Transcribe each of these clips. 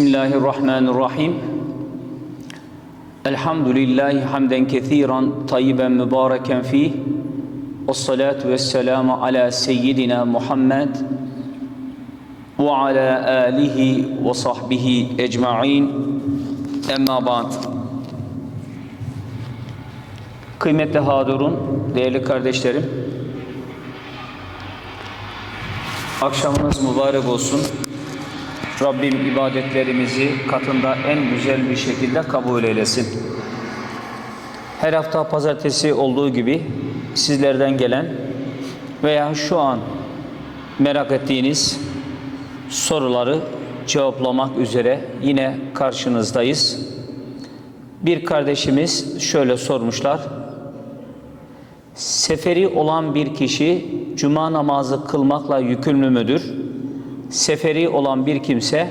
Bismillahirrahmanirrahim. Elhamdülillahi hamden kethiren tayyiben mübareken fih. Ve salatu ve selamu ala seyyidina Muhammed ve ala alihi ve sahbihi ecma'in. Emma ba'd. Kıymetli Hadurun, değerli kardeşlerim. Akşamınız mübarek olsun. Rabbim ibadetlerimizi katında en güzel bir şekilde kabul eylesin. Her hafta pazartesi olduğu gibi sizlerden gelen veya şu an merak ettiğiniz soruları cevaplamak üzere yine karşınızdayız. Bir kardeşimiz şöyle sormuşlar. Seferi olan bir kişi cuma namazı kılmakla yükümlü müdür? Seferi olan bir kimse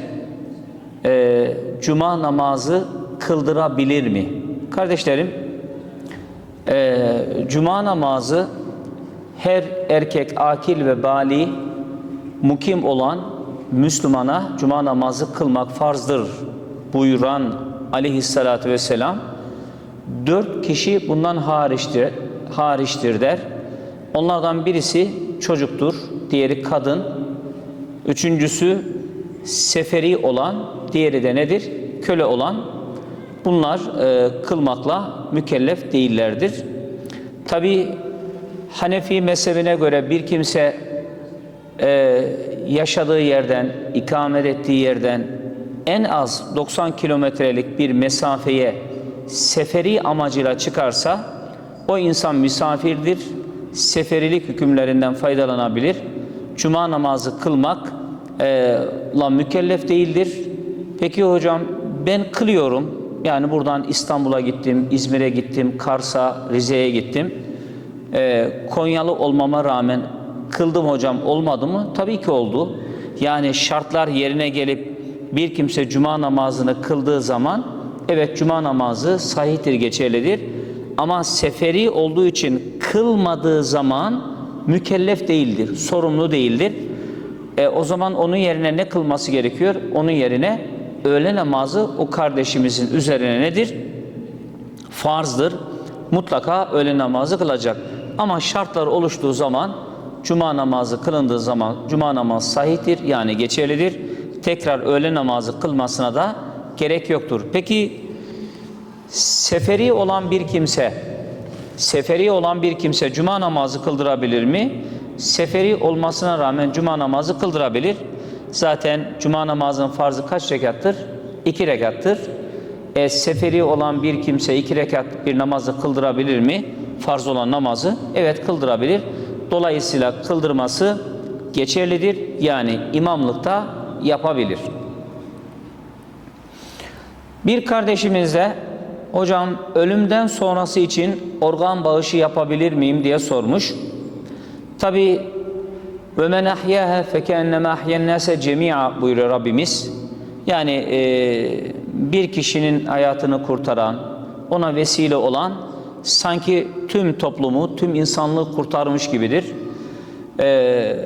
e, cuma namazı kıldırabilir mi? Kardeşlerim, e, cuma namazı her erkek akil ve bali mukim olan Müslümana cuma namazı kılmak farzdır buyuran aleyhissalatü vesselam dört kişi bundan hariçtir, hariçtir der. Onlardan birisi çocuktur, diğeri kadın, üçüncüsü seferi olan, diğeri de nedir? Köle olan. Bunlar e, kılmakla mükellef değillerdir. Tabi Hanefi mezhebine göre bir kimse e, yaşadığı yerden, ikamet ettiği yerden en az 90 kilometrelik bir mesafeye seferi amacıyla çıkarsa o insan misafirdir, seferilik hükümlerinden faydalanabilir. Cuma namazı kılmakla mükellef değildir. Peki hocam ben kılıyorum. Yani buradan İstanbul'a gittim, İzmir'e gittim, Kars'a, Rize'ye gittim. Ee, Konyalı olmama rağmen kıldım hocam olmadı mı? Tabii ki oldu. Yani şartlar yerine gelip bir kimse cuma namazını kıldığı zaman evet cuma namazı sahihtir, geçerlidir. Ama seferi olduğu için kılmadığı zaman mükellef değildir, sorumlu değildir. O zaman onun yerine ne kılması gerekiyor? Onun yerine öğle namazı o kardeşimizin üzerine nedir? Farzdır. Mutlaka öğle namazı kılacak. Ama şartlar oluştuğu zaman cuma namazı kılındığı zaman cuma namazı sahihtir yani geçerlidir. Tekrar öğle namazı kılmasına da gerek yoktur. Peki seferi olan bir kimse seferi olan bir kimse cuma namazı kıldırabilir mi? Seferi olmasına rağmen cuma namazı kıldırabilir. Zaten cuma namazının farzı kaç rekattır? İki rekattır. E, seferi olan bir kimse iki rekat bir namazı kıldırabilir mi? Farz olan namazı. Evet kıldırabilir. Dolayısıyla kıldırması geçerlidir. Yani imamlıkta yapabilir. Bir kardeşimiz de hocam ölümden sonrası için organ bağışı yapabilir miyim diye sormuş. Tabi ve men ahyâhe fekenneme ahyennâse cemî'a buyuruyor Rabbimiz. Yani e, bir kişinin hayatını kurtaran, ona vesile olan sanki tüm toplumu, tüm insanlığı kurtarmış gibidir. E,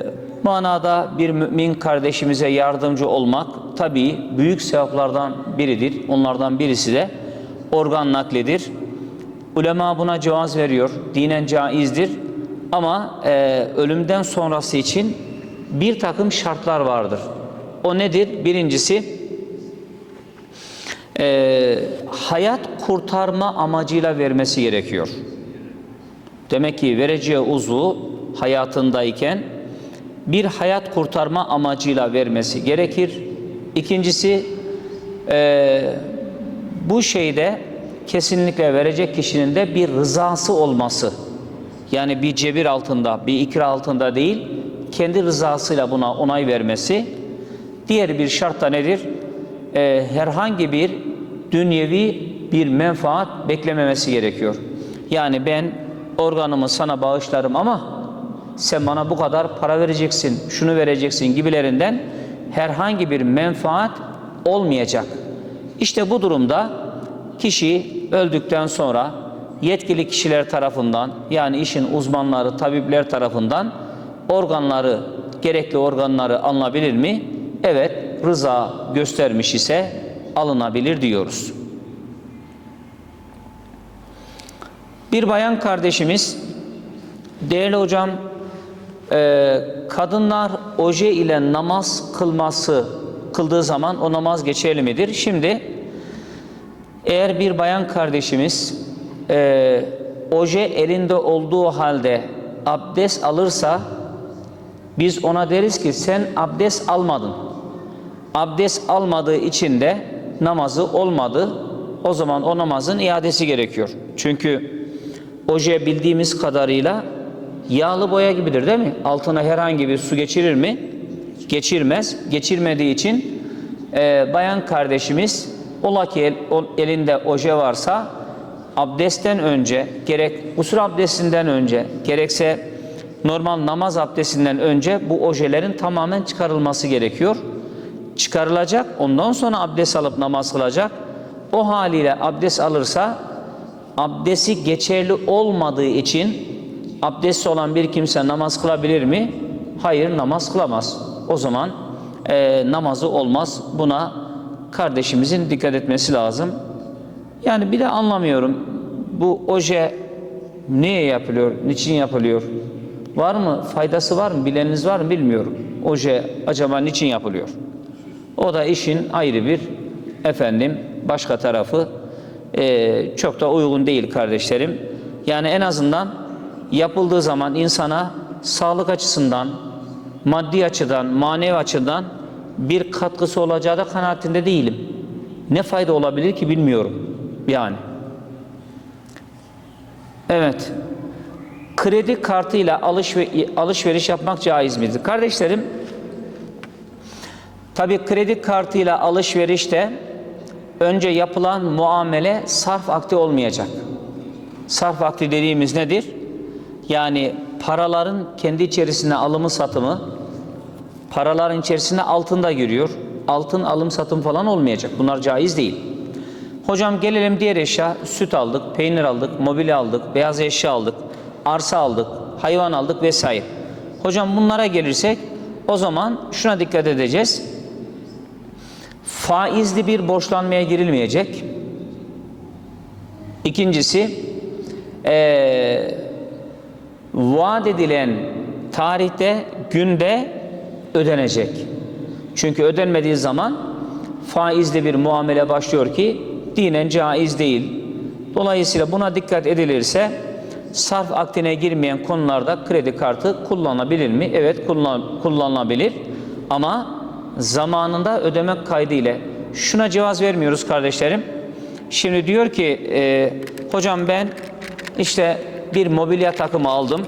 manada bir mümin kardeşimize yardımcı olmak tabii büyük sevaplardan biridir. Onlardan birisi de organ naklidir. Ulema buna cevaz veriyor. Dinen caizdir. Ama e, ölümden sonrası için bir takım şartlar vardır. O nedir? Birincisi e, hayat kurtarma amacıyla vermesi gerekiyor. Demek ki vereceği uzvu hayatındayken bir hayat kurtarma amacıyla vermesi gerekir. İkincisi e, bu şeyde kesinlikle verecek kişinin de bir rızası olması. Yani bir cebir altında, bir ikra altında değil, kendi rızasıyla buna onay vermesi. Diğer bir şart da nedir? Ee, herhangi bir dünyevi bir menfaat beklememesi gerekiyor. Yani ben organımı sana bağışlarım ama sen bana bu kadar para vereceksin, şunu vereceksin gibilerinden herhangi bir menfaat olmayacak. İşte bu durumda kişi öldükten sonra yetkili kişiler tarafından yani işin uzmanları, tabipler tarafından organları, gerekli organları alınabilir mi? Evet, rıza göstermiş ise alınabilir diyoruz. Bir bayan kardeşimiz, değerli hocam, e, kadınlar oje ile namaz kılması kıldığı zaman o namaz geçerli midir? Şimdi eğer bir bayan kardeşimiz e, oje elinde olduğu halde abdest alırsa biz ona deriz ki sen abdest almadın. Abdest almadığı için de namazı olmadı. O zaman o namazın iadesi gerekiyor. Çünkü oje bildiğimiz kadarıyla yağlı boya gibidir değil mi? Altına herhangi bir su geçirir mi? Geçirmez. Geçirmediği için e, bayan kardeşimiz ola ki el, elinde oje varsa abdestten önce gerek usul abdestinden önce gerekse normal namaz abdestinden önce bu ojelerin tamamen çıkarılması gerekiyor. Çıkarılacak ondan sonra abdest alıp namaz kılacak. O haliyle abdest alırsa abdesti geçerli olmadığı için abdesti olan bir kimse namaz kılabilir mi? Hayır namaz kılamaz. O zaman e, namazı olmaz. Buna kardeşimizin dikkat etmesi lazım. Yani bir de anlamıyorum. Bu oje niye yapılıyor? Niçin yapılıyor? Var mı? Faydası var mı? Bileniniz var mı? Bilmiyorum. Oje acaba niçin yapılıyor? O da işin ayrı bir efendim başka tarafı Ee, çok da uygun değil kardeşlerim. Yani en azından yapıldığı zaman insana sağlık açısından, maddi açıdan, manevi açıdan bir katkısı olacağı da kanaatinde değilim. Ne fayda olabilir ki bilmiyorum. Yani. Evet. Kredi kartıyla alışver- alışveriş yapmak caiz midir? Kardeşlerim, Tabii kredi kartıyla alışverişte önce yapılan muamele sarf akdi olmayacak. Sarf akdi dediğimiz nedir? Yani paraların kendi içerisine alımı satımı, paraların içerisine altın da giriyor. Altın alım satım falan olmayacak. Bunlar caiz değil. Hocam gelelim diğer eşya. Süt aldık, peynir aldık, mobilya aldık, beyaz eşya aldık, arsa aldık, hayvan aldık vesaire. Hocam bunlara gelirsek o zaman şuna dikkat edeceğiz faizli bir borçlanmaya girilmeyecek. İkincisi, eee vaat edilen tarihte, günde ödenecek. Çünkü ödenmediği zaman faizli bir muamele başlıyor ki dinen caiz değil. Dolayısıyla buna dikkat edilirse sarf akdine girmeyen konularda kredi kartı kullanılabilir mi? Evet kullan, kullanılabilir ama zamanında ödemek kaydıyla şuna cevaz vermiyoruz kardeşlerim. Şimdi diyor ki e, hocam ben işte bir mobilya takımı aldım.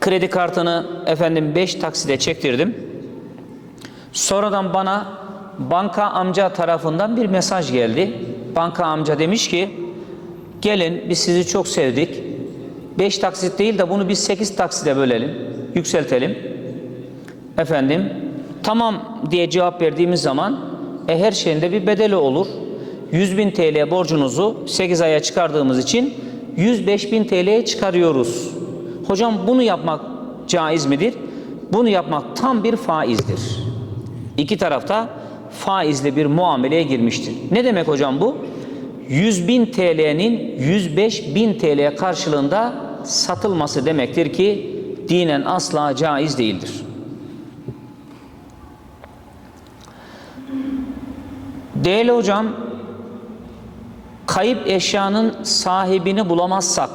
Kredi kartını efendim 5 takside çektirdim. Sonradan bana banka amca tarafından bir mesaj geldi. Banka amca demiş ki gelin biz sizi çok sevdik. 5 taksit değil de bunu biz 8 takside bölelim, yükseltelim. Efendim tamam diye cevap verdiğimiz zaman e, her şeyin de bir bedeli olur. 100 bin TL borcunuzu 8 aya çıkardığımız için 105 bin TL'ye çıkarıyoruz. Hocam bunu yapmak caiz midir? Bunu yapmak tam bir faizdir. İki tarafta faizli bir muameleye girmiştir. Ne demek hocam bu? 100 bin TL'nin 105 bin TL karşılığında satılması demektir ki dinen asla caiz değildir. Değerli hocam, kayıp eşyanın sahibini bulamazsak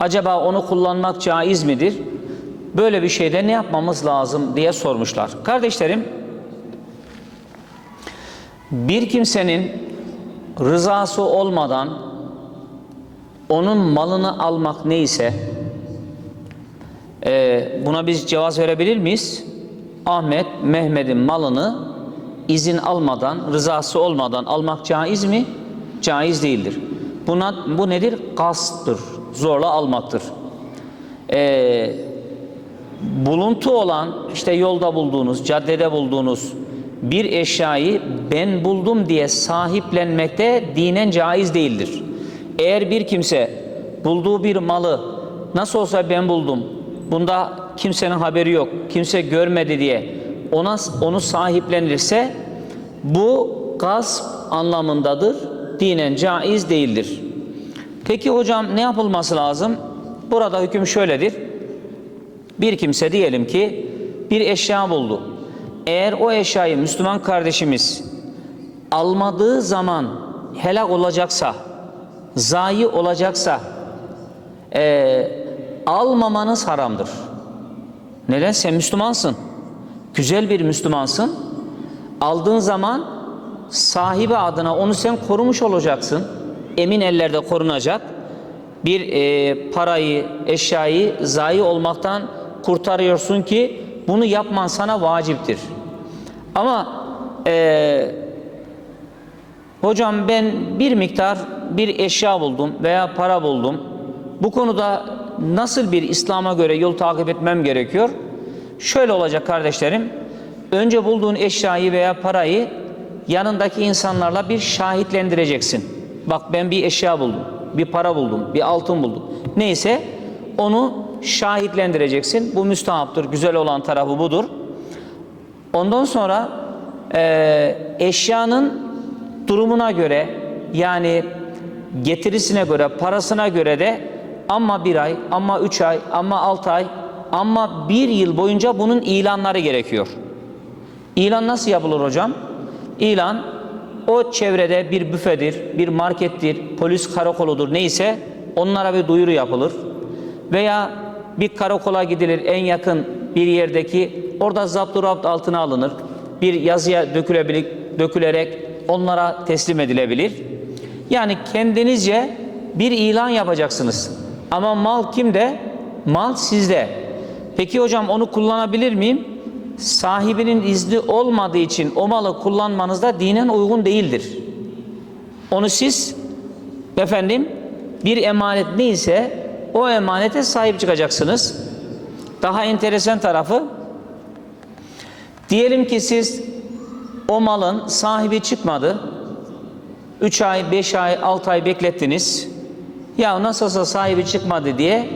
acaba onu kullanmak caiz midir? Böyle bir şeyde ne yapmamız lazım diye sormuşlar. Kardeşlerim, bir kimsenin rızası olmadan onun malını almak neyse e, buna biz cevaz verebilir miyiz? Ahmet, Mehmet'in malını izin almadan, rızası olmadan almak caiz mi? Caiz değildir. Buna bu nedir? Gasttır. Zorla almaktır. Ee, buluntu olan işte yolda bulduğunuz, caddede bulduğunuz bir eşyayı ben buldum diye sahiplenmekte dinen caiz değildir. Eğer bir kimse bulduğu bir malı nasıl olsa ben buldum, bunda kimsenin haberi yok, kimse görmedi diye ona onu sahiplenirse bu gasp anlamındadır. Dinen caiz değildir. Peki hocam ne yapılması lazım? Burada hüküm şöyledir. Bir kimse diyelim ki bir eşya buldu. Eğer o eşyayı Müslüman kardeşimiz almadığı zaman helak olacaksa, zayi olacaksa eee, almamanız haramdır. Neden? Sen Müslümansın. Güzel bir Müslümansın. Aldığın zaman sahibi adına onu sen korumuş olacaksın. Emin ellerde korunacak. Bir eee, parayı, eşyayı zayi olmaktan kurtarıyorsun ki bunu yapman sana vaciptir. Ama eee Hocam ben bir miktar bir eşya buldum veya para buldum. Bu konuda nasıl bir İslam'a göre yol takip etmem gerekiyor? Şöyle olacak kardeşlerim. Önce bulduğun eşyayı veya parayı yanındaki insanlarla bir şahitlendireceksin. Bak ben bir eşya buldum, bir para buldum, bir altın buldum. Neyse onu şahitlendireceksin. Bu müstahaptır. Güzel olan tarafı budur. Ondan sonra eee, eşyanın durumuna göre yani getirisine göre, parasına göre de ama bir ay, ama üç ay, ama altı ay, ama bir yıl boyunca bunun ilanları gerekiyor. İlan nasıl yapılır hocam? İlan o çevrede bir büfedir, bir markettir, polis karakoludur neyse onlara bir duyuru yapılır. Veya bir karakola gidilir en yakın bir yerdeki orada zapturapt altına alınır. Bir yazıya dökülebilir, dökülerek onlara teslim edilebilir. Yani kendinizce bir ilan yapacaksınız. Ama mal kimde? Mal sizde. Peki hocam onu kullanabilir miyim? Sahibinin izni olmadığı için o malı kullanmanız da dinen uygun değildir. Onu siz efendim bir emanet neyse o emanete sahip çıkacaksınız. Daha enteresan tarafı diyelim ki siz o malın sahibi çıkmadı. 3 ay, 5 ay, 6 ay beklettiniz. Ya nasılsa sahibi çıkmadı diye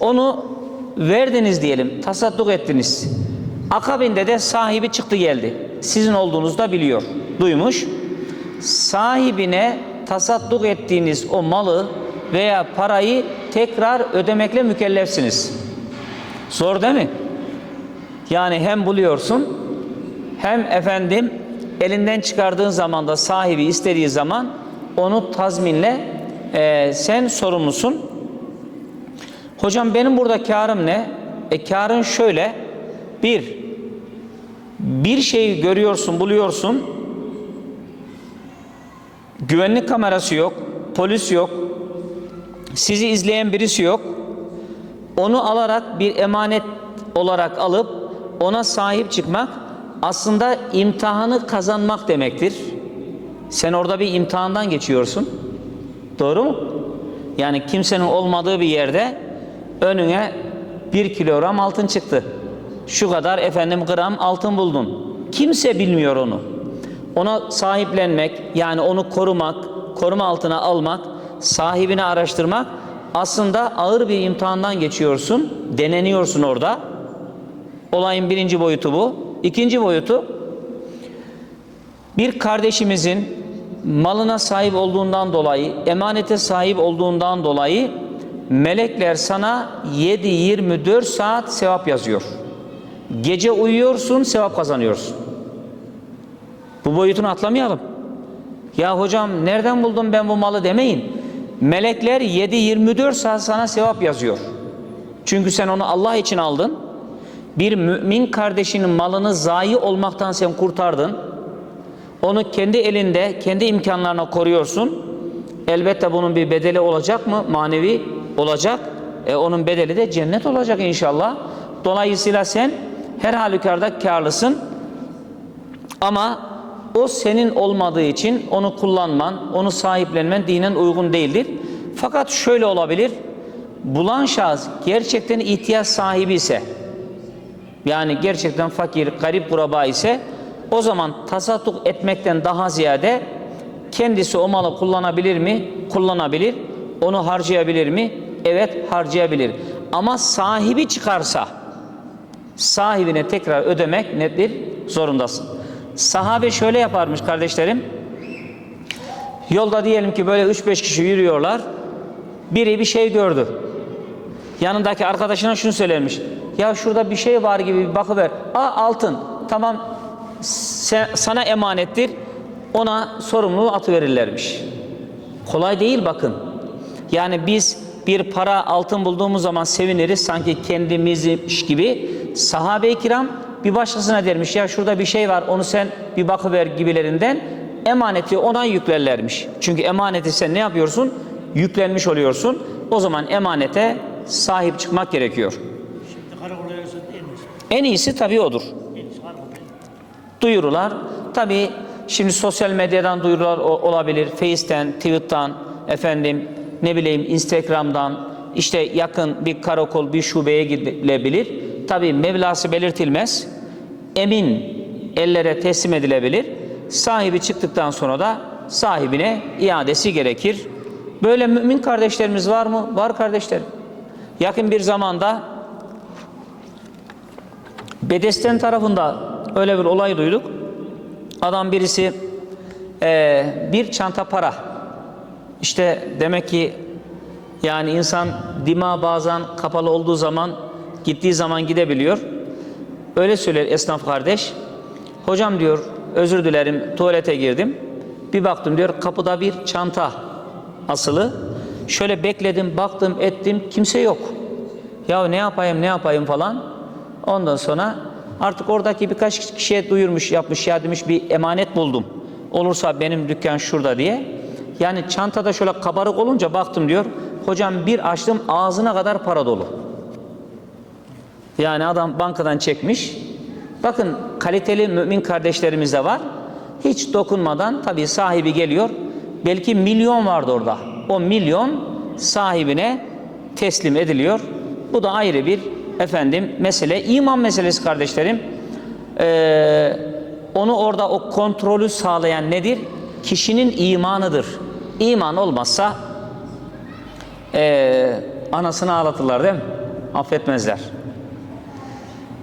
onu verdiniz diyelim, tasadduk ettiniz. Akabinde de sahibi çıktı geldi. Sizin olduğunuzu da biliyor, duymuş. Sahibine tasadduk ettiğiniz o malı veya parayı tekrar ödemekle mükellefsiniz. Zor değil mi? Yani hem buluyorsun hem efendim elinden çıkardığın zaman da sahibi istediği zaman onu tazminle e, sen sorumlusun. Hocam benim burada karım ne? E karın şöyle. Bir, bir şeyi görüyorsun, buluyorsun. Güvenlik kamerası yok, polis yok, sizi izleyen birisi yok. Onu alarak bir emanet olarak alıp ona sahip çıkmak aslında imtihanı kazanmak demektir. Sen orada bir imtihandan geçiyorsun. Doğru mu? Yani kimsenin olmadığı bir yerde önüne bir kilogram altın çıktı. Şu kadar efendim gram altın buldun. Kimse bilmiyor onu. Ona sahiplenmek yani onu korumak, koruma altına almak, sahibini araştırmak aslında ağır bir imtihandan geçiyorsun. Deneniyorsun orada. Olayın birinci boyutu bu. İkinci boyutu bir kardeşimizin malına sahip olduğundan dolayı, emanete sahip olduğundan dolayı melekler sana 7-24 saat sevap yazıyor. Gece uyuyorsun, sevap kazanıyorsun. Bu boyutunu atlamayalım. Ya hocam nereden buldum ben bu malı demeyin. Melekler 7-24 saat sana sevap yazıyor. Çünkü sen onu Allah için aldın. Bir mümin kardeşinin malını zayi olmaktan sen kurtardın. Onu kendi elinde, kendi imkanlarına koruyorsun. Elbette bunun bir bedeli olacak mı? Manevi olacak. E, onun bedeli de cennet olacak inşallah. Dolayısıyla sen her halükarda karlısın. Ama o senin olmadığı için onu kullanman, onu sahiplenmen dinen uygun değildir. Fakat şöyle olabilir. Bulan şahıs gerçekten ihtiyaç sahibi ise, yani gerçekten fakir, garip kuraba ise o zaman tasadduk etmekten daha ziyade kendisi o malı kullanabilir mi? Kullanabilir. Onu harcayabilir mi? Evet harcayabilir. Ama sahibi çıkarsa sahibine tekrar ödemek nedir? Zorundasın. Sahabe şöyle yaparmış kardeşlerim. Yolda diyelim ki böyle 3-5 kişi yürüyorlar. Biri bir şey gördü. Yanındaki arkadaşına şunu söylermiş. Ya şurada bir şey var gibi bir bakıver. Aa altın. Tamam sana emanettir. Ona sorumluluğu atıverirlermiş. Kolay değil bakın. Yani biz bir para altın bulduğumuz zaman seviniriz sanki kendimizmiş gibi. Sahabe-i kiram bir başkasına dermiş ya şurada bir şey var onu sen bir bakıver gibilerinden emaneti ona yüklerlermiş. Çünkü emaneti sen ne yapıyorsun? Yüklenmiş oluyorsun. O zaman emanete sahip çıkmak gerekiyor. En iyisi tabii odur. Duyurular. Tabii şimdi sosyal medyadan duyurular olabilir. Face'ten, Twitter'dan, efendim ne bileyim Instagram'dan işte yakın bir karakol, bir şubeye gidilebilir. Tabii Mevlası belirtilmez. Emin ellere teslim edilebilir. Sahibi çıktıktan sonra da sahibine iadesi gerekir. Böyle mümin kardeşlerimiz var mı? Var kardeşlerim. Yakın bir zamanda Bedesten tarafında öyle bir olay duyduk. Adam birisi eee, bir çanta para. İşte demek ki yani insan dima bazen kapalı olduğu zaman gittiği zaman gidebiliyor. Öyle söyler esnaf kardeş. Hocam diyor özür dilerim tuvalete girdim. Bir baktım diyor kapıda bir çanta asılı. Şöyle bekledim baktım ettim kimse yok. Ya ne yapayım ne yapayım falan. Ondan sonra artık oradaki birkaç kişiye duyurmuş yapmış ya demiş bir emanet buldum. Olursa benim dükkan şurada diye. Yani çantada şöyle kabarık olunca baktım diyor. Hocam bir açtım ağzına kadar para dolu. Yani adam bankadan çekmiş. Bakın kaliteli mümin kardeşlerimiz de var. Hiç dokunmadan tabii sahibi geliyor. Belki milyon vardı orada. O milyon sahibine teslim ediliyor. Bu da ayrı bir efendim mesele. İman meselesi kardeşlerim. Ee, onu orada o kontrolü sağlayan nedir? Kişinin imanıdır. İman olmazsa ee, anasını ağlatırlar değil mi? Affetmezler.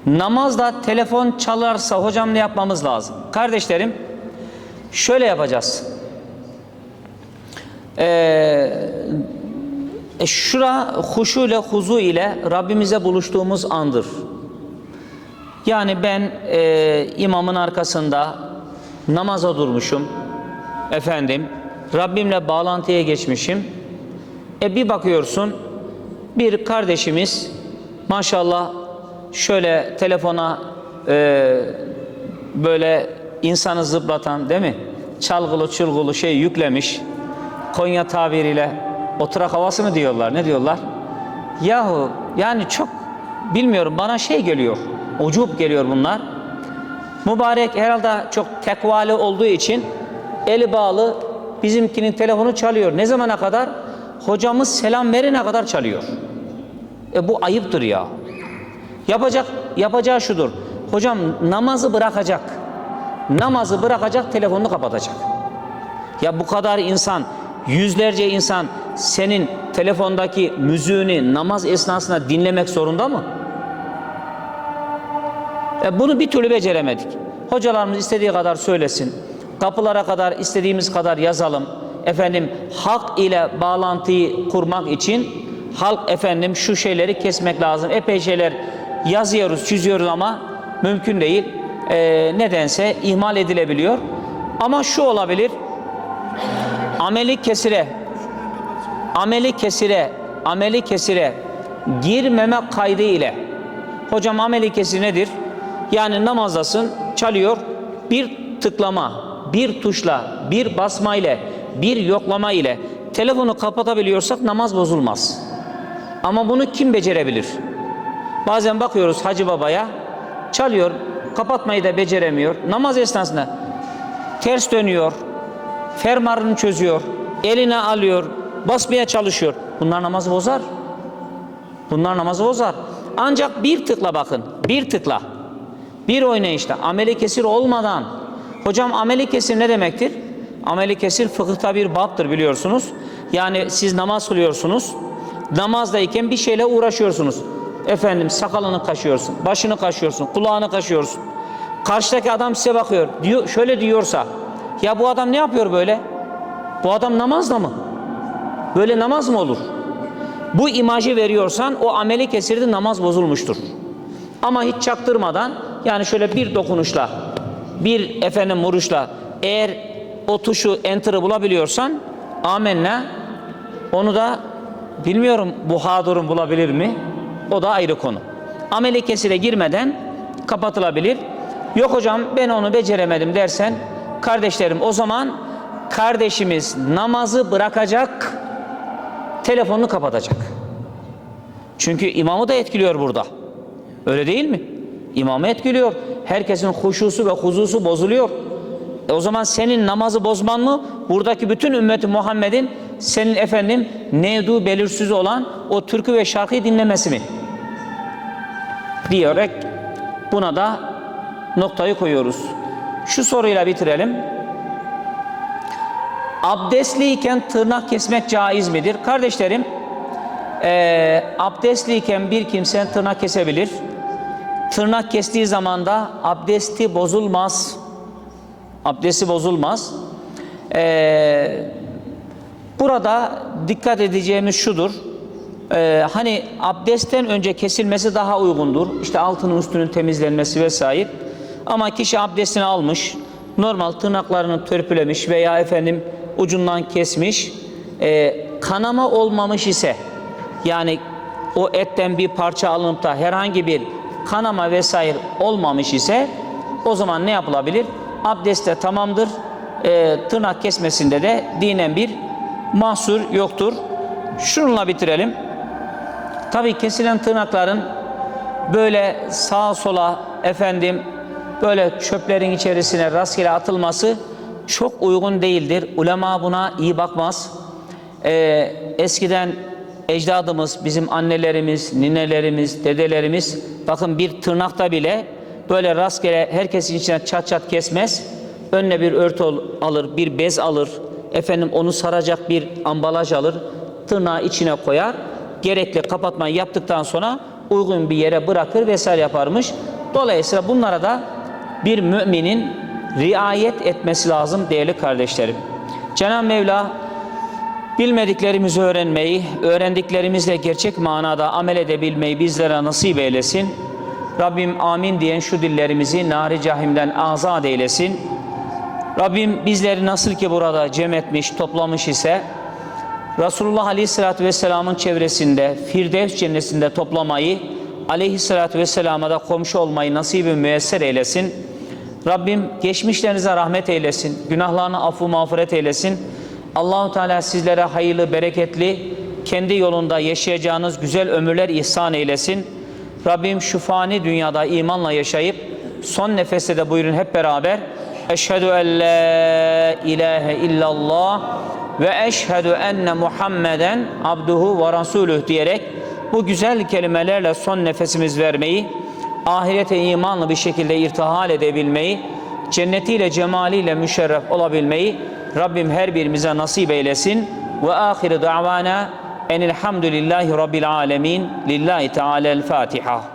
Namazda telefon çalarsa hocam ne yapmamız lazım? Kardeşlerim şöyle yapacağız. Ee, e, şura huşu ile huzu ile Rabbimize buluştuğumuz andır. Yani ben e, imamın arkasında namaza durmuşum. Efendim Rabbimle bağlantıya geçmişim. E bir bakıyorsun bir kardeşimiz maşallah şöyle telefona e, böyle insanı zıplatan değil mi? Çalgılı çılgılı şey yüklemiş. Konya tabiriyle oturak havası mı diyorlar? Ne diyorlar? Yahu yani çok bilmiyorum bana şey geliyor. Ucup geliyor bunlar. Mübarek herhalde çok tekvali olduğu için eli bağlı bizimkinin telefonu çalıyor. Ne zamana kadar? Hocamız selam verene kadar çalıyor. E bu ayıptır ya. Yapacak yapacağı şudur. Hocam namazı bırakacak. Namazı bırakacak, telefonunu kapatacak. Ya bu kadar insan, yüzlerce insan senin telefondaki müziğini namaz esnasında dinlemek zorunda mı? E bunu bir türlü beceremedik. Hocalarımız istediği kadar söylesin. Kapılara kadar istediğimiz kadar yazalım. Efendim halk ile bağlantıyı kurmak için halk efendim şu şeyleri kesmek lazım. Epey şeyler yazıyoruz, çiziyoruz ama mümkün değil. E, nedense ihmal edilebiliyor. Ama şu olabilir. Ameli kesire ameli kesire ameli kesire girmeme kaydı ile hocam ameli kesir nedir? Yani namazdasın çalıyor bir tıklama bir tuşla bir basma ile bir yoklama ile telefonu kapatabiliyorsak namaz bozulmaz. Ama bunu kim becerebilir? Bazen bakıyoruz Hacı Baba'ya çalıyor kapatmayı da beceremiyor. Namaz esnasında ters dönüyor, fermarını çözüyor, eline alıyor, basmaya çalışıyor. Bunlar namazı bozar. Bunlar namazı bozar. Ancak bir tıkla bakın, bir tıkla. Bir oynayışta ameli kesir olmadan. Hocam ameli kesir ne demektir? Ameli kesir fıkıhta bir baptır biliyorsunuz. Yani siz namaz kılıyorsunuz. Namazdayken bir şeyle uğraşıyorsunuz. Efendim sakalını kaşıyorsun, başını kaşıyorsun, kulağını kaşıyorsun. Karşıdaki adam size bakıyor. Diyor, şöyle diyorsa, ya bu adam ne yapıyor böyle? Bu adam namazda mı? Böyle namaz mı olur? Bu imajı veriyorsan o ameli kesirdi namaz bozulmuştur. Ama hiç çaktırmadan yani şöyle bir dokunuşla bir efendim vuruşla eğer o tuşu enter'ı bulabiliyorsan amenna onu da bilmiyorum Buhadur'un bulabilir mi? O da ayrı konu. Ameli kesire girmeden kapatılabilir. Yok hocam ben onu beceremedim dersen kardeşlerim o zaman kardeşimiz namazı bırakacak telefonunu kapatacak. Çünkü imamı da etkiliyor burada. Öyle değil mi? İmamı etkiliyor. Herkesin huşusu ve huzusu bozuluyor. E o zaman senin namazı bozman mı? Buradaki bütün ümmeti Muhammed'in senin efendim nevdu belirsiz olan o türkü ve şarkıyı dinlemesi mi? Diyerek buna da noktayı koyuyoruz. Şu soruyla bitirelim. Abdestliyken tırnak kesmek caiz midir? Kardeşlerim, eee abdestliyken bir kimse tırnak kesebilir. Tırnak kestiği zaman da abdesti bozulmaz. Abdesti bozulmaz. Eee, burada dikkat edeceğimiz şudur. Eee, hani abdestten önce kesilmesi daha uygundur. İşte altının üstünün temizlenmesi vesaire. Ama kişi abdestini almış, normal tırnaklarını törpülemiş veya efendim ucundan kesmiş, eee, kanama olmamış ise yani o etten bir parça alınıp da herhangi bir kanama vesaire olmamış ise o zaman ne yapılabilir? Abdest de tamamdır. Eee, tırnak kesmesinde de dinen bir mahsur yoktur. Şununla bitirelim. Tabii kesilen tırnakların böyle sağa sola efendim böyle çöplerin içerisine rastgele atılması çok uygun değildir. Ulema buna iyi bakmaz. Ee, eskiden ecdadımız, bizim annelerimiz, ninelerimiz, dedelerimiz bakın bir tırnakta bile böyle rastgele herkesin içine çat çat kesmez. Önüne bir örtü alır, bir bez alır. Efendim onu saracak bir ambalaj alır. Tırnağı içine koyar. Gerekli kapatmayı yaptıktan sonra uygun bir yere bırakır vesaire yaparmış. Dolayısıyla bunlara da bir müminin riayet etmesi lazım değerli kardeşlerim. Cenab-ı Mevla bilmediklerimizi öğrenmeyi, öğrendiklerimizle gerçek manada amel edebilmeyi bizlere nasip eylesin. Rabbim amin diyen şu dillerimizi nari cahimden azat eylesin. Rabbim bizleri nasıl ki burada cem etmiş, toplamış ise Resulullah Aleyhisselatü Vesselam'ın çevresinde Firdevs cennetinde toplamayı Aleyhisselatü Vesselam'a da komşu olmayı nasibi müyesser eylesin. Rabbim geçmişlerinize rahmet eylesin. Günahlarını affu mağfiret eylesin. Allahu Teala sizlere hayırlı, bereketli, kendi yolunda yaşayacağınız güzel ömürler ihsan eylesin. Rabbim şu fani dünyada imanla yaşayıp son nefeste de buyurun hep beraber Eşhedü en la ilahe illallah ve eşhedü enne Muhammeden abduhu ve rasuluh diyerek bu güzel kelimelerle son nefesimiz vermeyi, ahirete imanlı bir şekilde irtihal edebilmeyi, cennetiyle cemaliyle müşerref olabilmeyi Rabbim her birimize nasip eylesin. Ve ahiru davana enilhamdülillahi rabbil alemin. Lillahi Teala'l Fatiha.